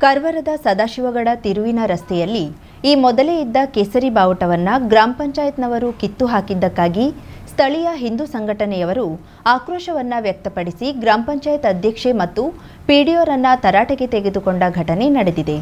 ಕರ್ವರದ ಸದಾಶಿವಗಡ ತಿರುವಿನ ರಸ್ತೆಯಲ್ಲಿ ಈ ಮೊದಲೇ ಇದ್ದ ಕೇಸರಿ ಬಾವುಟವನ್ನು ಗ್ರಾಮ ಪಂಚಾಯತ್ನವರು ಕಿತ್ತು ಹಾಕಿದ್ದಕ್ಕಾಗಿ ಸ್ಥಳೀಯ ಹಿಂದೂ ಸಂಘಟನೆಯವರು ಆಕ್ರೋಶವನ್ನ ವ್ಯಕ್ತಪಡಿಸಿ ಗ್ರಾಮ ಪಂಚಾಯತ್ ಅಧ್ಯಕ್ಷೆ ಮತ್ತು ಪಿಡಿಒರನ್ನ ತರಾಟೆಗೆ ತೆಗೆದುಕೊಂಡ ಘಟನೆ ನಡೆದಿದೆ.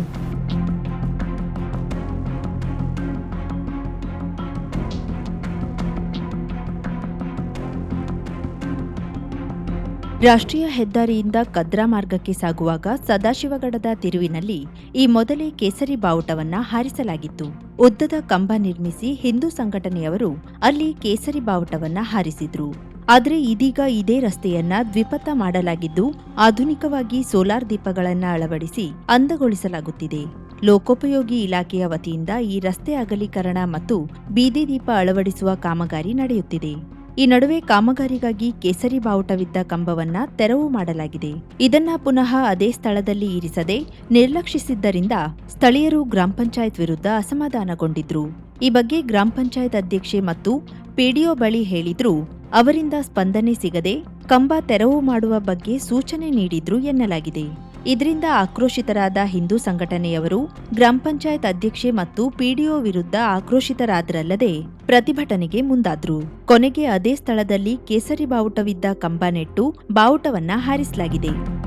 ರಾಷ್ಟ್ರೀಯ ಹೆದ್ದಾರಿಯಿಂದ ಕದ್ರಾ ಮಾರ್ಗಕ್ಕೆ ಸಾಗುವಾಗ ಸದಾಶಿವಗಡದ ತಿರುವಿನಲ್ಲಿ ಈ ಮೊದಲೇ ಕೇಸರಿ ಬಾವುಟವನ್ನ ಹಾರಿಸಲಾಗಿತ್ತು. ಉದ್ದದ ಕಂಬ ನಿರ್ಮಿಸಿ ಹಿಂದೂ ಸಂಘಟನೆಯವರು ಅಲ್ಲಿ ಕೇಸರಿ ಬಾವುಟವನ್ನ ಹಾರಿಸಿದ್ರು. ಆದರೆ ಇದೀಗ ಇದೇ ರಸ್ತೆಯನ್ನ ದ್ವಿಪಥ ಮಾಡಲಾಗಿದ್ದು, ಆಧುನಿಕವಾಗಿ ಸೋಲಾರ್ ದೀಪಗಳನ್ನ ಅಳವಡಿಸಿ ಅಂದಗೊಳಿಸಲಾಗುತ್ತಿದೆ. ಲೋಕೋಪಯೋಗಿ ಇಲಾಖೆಯ ವತಿಯಿಂದ ಈ ರಸ್ತೆ ಅಗಲೀಕರಣ ಮತ್ತು ಬೀದಿ ದೀಪ ಅಳವಡಿಸುವ ಕಾಮಗಾರಿ ನಡೆಯುತ್ತಿದೆ. ಈ ನಡುವೆ ಕಾಮಗಾರಿಗಾಗಿ ಕೇಸರಿ ಬಾವುಟವಿದ್ದ ಕಂಬವನ್ನ ತೆರವು ಮಾಡಲಾಗಿದೆ. ಇದನ್ನ ಪುನಃ ಅದೇ ಸ್ಥಳದಲ್ಲಿ ಇರಿಸದೆ ನಿರ್ಲಕ್ಷಿಸಿದ್ದರಿಂದ ಸ್ಥಳೀಯರು ಗ್ರಾಮ ಪಂಚಾಯತ್ ವಿರುದ್ಧ ಅಸಮಾಧಾನಗೊಂಡಿದ್ರು. ಈ ಬಗ್ಗೆ ಗ್ರಾಮ ಪಂಚಾಯತ್ ಅಧ್ಯಕ್ಷೆ ಮತ್ತು ಪಿಡಿಒ ಬಳಿ ಹೇಳಿದ್ರೂ. ಅವರಿಂದ ಸ್ಪಂದನೆ ಸಿಗದೆ ಕಂಬ ತೆರವು ಮಾಡುವ ಬಗ್ಗೆ ಸೂಚನೆ ನೀಡಿದ್ರು ಎನ್ನಲಾಗಿದೆ. ಇದರಿಂದ ಆಕ್ರೋಶಿತರಾದ ಹಿಂದೂ ಸಂಘಟನೆಯವರು, ಗ್ರಾಮ ಪಂಚಾಯತ್ ಅಧ್ಯಕ್ಷೆ ಮತ್ತು ಪಿಡಿಒ ವಿರುದ್ಧ ಆಕ್ರೋಶಿತರಾದರಲ್ಲದೆ ಪ್ರತಿಭಟನೆಗೆ ಮುಂದಾದ್ರು. ಕೊನೆಗೆ ಅದೇ ಸ್ಥಳದಲ್ಲಿ ಕೇಸರಿ ಬಾವುಟವಿದ್ದ ಕಂಬ ನೆಟ್ಟು ಬಾವುಟವನ್ನ ಹಾರಿಸಲಾಗಿದೆ.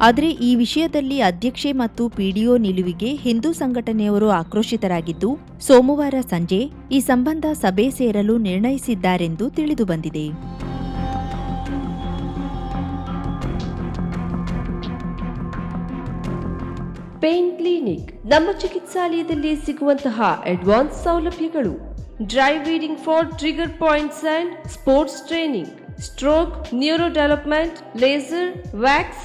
ಆದರೆ ಈ ವಿಷಯದಲ್ಲಿ ಅಧ್ಯಕ್ಷೆ ಮತ್ತು ಪಿಡಿಒ ನಿಲುವಿಗೆ ಹಿಂದೂ ಸಂಘಟನೆಯವರು ಆಕ್ರೋಶಿತರಾಗಿದ್ದು, ಸೋಮವಾರ ಸಂಜೆ ಈ ಸಂಬಂಧ ಸಭೆ ಸೇರಲು ನಿರ್ಣಯಿಸಿದ್ದಾರೆಂದು ತಿಳಿದುಬಂದಿದೆ ಪೇನ್ ಕ್ಲಿನಿಕ್ ನಮ್ಮ ಚಿಕಿತ್ಸಾಲಯದಲ್ಲಿ ಸಿಗುವಂತಹ ಅಡ್ವಾನ್ಸ್ ಸೌಲಭ್ಯಗಳು. Dry needling for trigger points and sports training. Stroke neuro development laser, wax